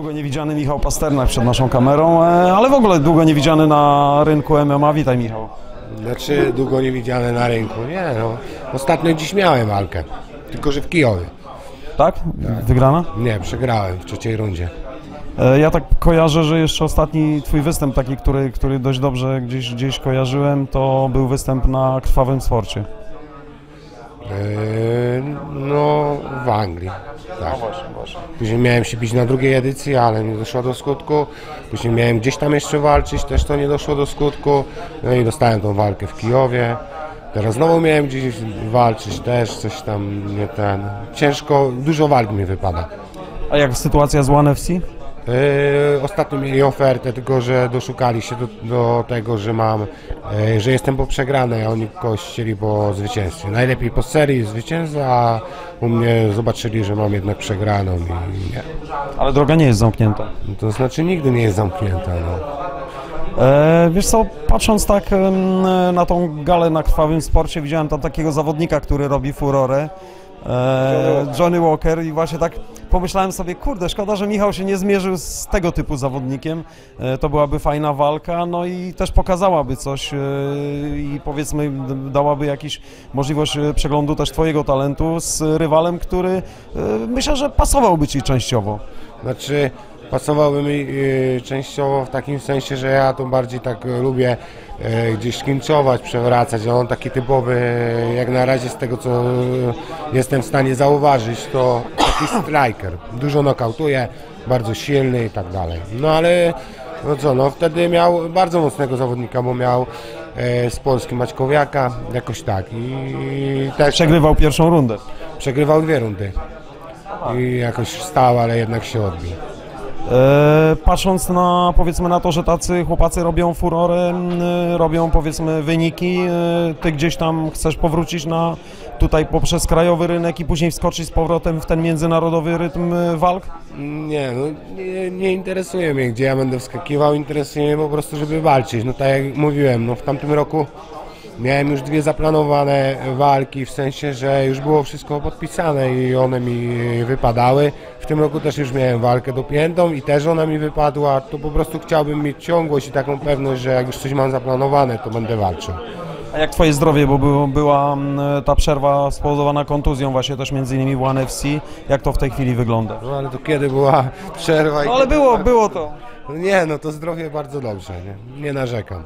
Długo niewidziany Michał Pasternak przed naszą kamerą, e, ale w ogóle długo niewidziany na rynku MMA. Witaj Michał. Znaczy długo nie widziane na rynku. Nie no. Ostatnio dziś miałem walkę. Tylko, że w Kijowie. Tak? Wygrana? Nie, przegrałem w trzeciej rundzie. E, Ja tak kojarzę, że jeszcze ostatni twój występ, taki, który, który dość dobrze gdzieś, gdzieś kojarzyłem, to był występ na krwawym sporcie. Yy, no, w Anglii. Tak. Później miałem się bić na drugiej edycji, ale nie doszło do skutku. Później miałem gdzieś tam jeszcze walczyć, też to nie doszło do skutku. No i dostałem tą walkę w Kijowie. Teraz znowu miałem gdzieś walczyć też, coś tam nie ten. Ciężko, dużo walk mi wypada. A jak sytuacja z One FC? Yy, ostatnio mieli ofertę, tylko że doszukali się do, do tego, że mam, yy, że jestem po przegranej, a oni kogoś chcieli po zwycięstwie. Najlepiej po serii zwycięstwa, a u mnie zobaczyli, że mam jednak przegraną i nie. Ale droga nie jest zamknięta. To znaczy nigdy nie jest zamknięta. No. E, wiesz co, patrząc tak na tą galę na krwawym sporcie, widziałem tam takiego zawodnika, który robi furorę. E, Johnny Walker i właśnie tak pomyślałem sobie, kurde, szkoda, że Michał się nie zmierzył z tego typu zawodnikiem. E, to byłaby fajna walka, no i też pokazałaby coś e, i powiedzmy dałaby jakiś możliwość e, przeglądu też twojego talentu z rywalem, który myślę, że pasowałby ci częściowo. Znaczy pasowały mi częściowo w takim sensie, że ja to bardziej tak lubię gdzieś klinczować, przewracać, on taki typowy, jak na razie z tego co jestem w stanie zauważyć, to taki striker, dużo nokautuje, bardzo silny i tak dalej. No ale no co, no wtedy miał bardzo mocnego zawodnika, bo miał y, z Polski Maćkowiaka, jakoś tak i też Przegrywał pierwszą rundę. przegrywał dwie rundy. I jakoś wstał, ale jednak się odbił. E, patrząc na powiedzmy na to, że tacy chłopacy robią furorę, robią powiedzmy wyniki, e, ty gdzieś tam chcesz powrócić na tutaj poprzez krajowy rynek i później wskoczyć z powrotem w ten międzynarodowy rytm e, walk? Nie, no nie, nie interesuje mnie, gdzie ja będę wskakiwał, interesuje mnie po prostu, żeby walczyć. No tak jak mówiłem, no w tamtym roku miałem już dwie zaplanowane walki, w sensie, że już było wszystko podpisane i one mi wypadały. W tym roku też już miałem walkę dopiętą i też ona mi wypadła. To po prostu chciałbym mieć ciągłość i taką pewność, że jak już coś mam zaplanowane, to będę walczył. A jak twoje zdrowie, bo była m, ta przerwa spowodowana kontuzją właśnie też między innymi w One FC, jak to w tej chwili wygląda? No ale to kiedy była przerwa? No ale było, było to. Nie, no to zdrowie bardzo dobrze, nie, nie narzekam.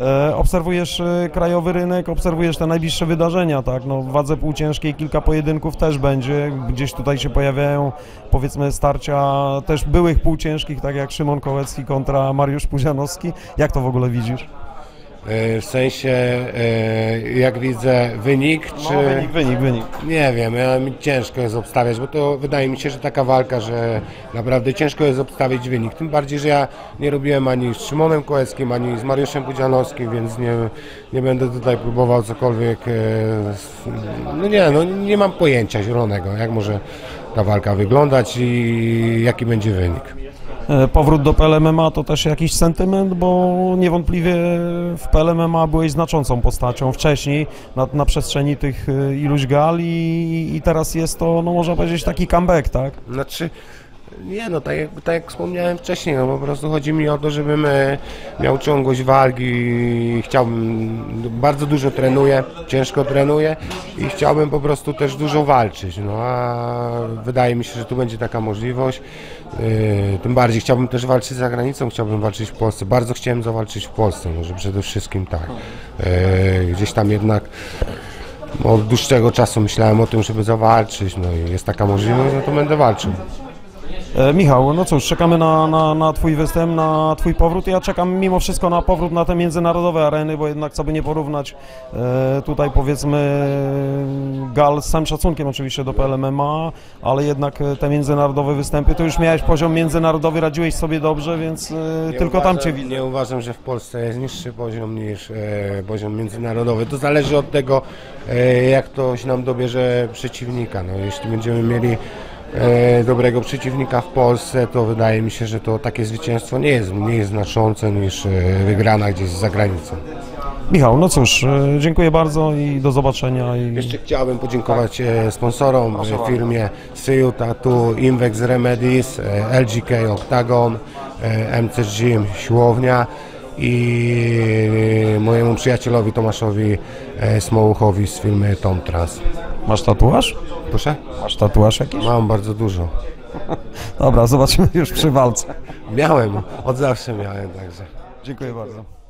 E, Obserwujesz e, krajowy rynek, obserwujesz te najbliższe wydarzenia, tak? No, w wadze półciężkiej kilka pojedynków też będzie. Gdzieś tutaj się pojawiają, powiedzmy, starcia też byłych półciężkich, tak jak Szymon Kołecki kontra Mariusz Puzianowski. Jak to w ogóle widzisz? E, W sensie, e, jak widzę wynik, czy... No, wynik, wynik, wynik. Nie wiem, ja, mi ciężko jest obstawiać, bo to wydaje mi się, że taka walka, że naprawdę ciężko jest obstawić wynik. Tym bardziej, że ja nie robiłem ani z Szymonem Kołeckim, ani z Mariuszem Pudzianowskim, więc nie, nie będę tutaj próbował cokolwiek... e, No nie, no nie mam pojęcia zielonego, jak może ta walka wyglądać i jaki będzie wynik. E, Powrót do PLMMA to też jakiś sentyment, bo niewątpliwie w PLMMA byłeś znaczącą postacią wcześniej na, na przestrzeni tych e, iluś gal i, i teraz jest to, no można powiedzieć, taki comeback, tak? Znaczy, nie no, tak jak, tak jak wspomniałem wcześniej, no po prostu chodzi mi o to, żebym e, miał ciągłość walki i chciałbym, bardzo dużo trenuję, ciężko trenuję i chciałbym po prostu też dużo walczyć, no a wydaje mi się, że tu będzie taka możliwość, E, tym bardziej chciałbym też walczyć za granicą, chciałbym walczyć w Polsce, bardzo chciałem zawalczyć w Polsce, może przede wszystkim tak, E, gdzieś tam jednak od dłuższego czasu myślałem o tym, żeby zawalczyć, no i jest taka możliwość, no to będę walczył. E, Michał, no cóż, czekamy na, na, na Twój występ, na Twój powrót. Ja czekam mimo wszystko na powrót na te międzynarodowe areny, bo jednak co by nie porównać e, tutaj powiedzmy gal z całym szacunkiem oczywiście do PLMMA, ale jednak e, te międzynarodowe występy, to już miałeś poziom międzynarodowy, radziłeś sobie dobrze, więc Nie tylko tam uważam- Cię widzę. Nie uważam, że w Polsce jest niższy poziom niż e, poziom międzynarodowy. To zależy od tego, e, jak ktoś nam dobierze przeciwnika. No, jeśli będziemy mieli dobrego przeciwnika w Polsce, to wydaje mi się, że to takie zwycięstwo nie jest mniej znaczące niż e, wygrana gdzieś za granicą. Michał, no cóż, e, dziękuję bardzo i do zobaczenia. I... Jeszcze chciałbym podziękować e, sponsorom e, firmie Syju Tattoo, Invex Remedies, e, LGK Octagon, e, MCG Siłownia i mojemu przyjacielowi Tomaszowi e, Smołuchowi z firmy Tom Trans. Masz tatuaż? Proszę? Masz tatuaż jakiś? Mam bardzo dużo. Dobra, zobaczymy już przy walce. Miałem, od zawsze miałem także. Dziękuję bardzo.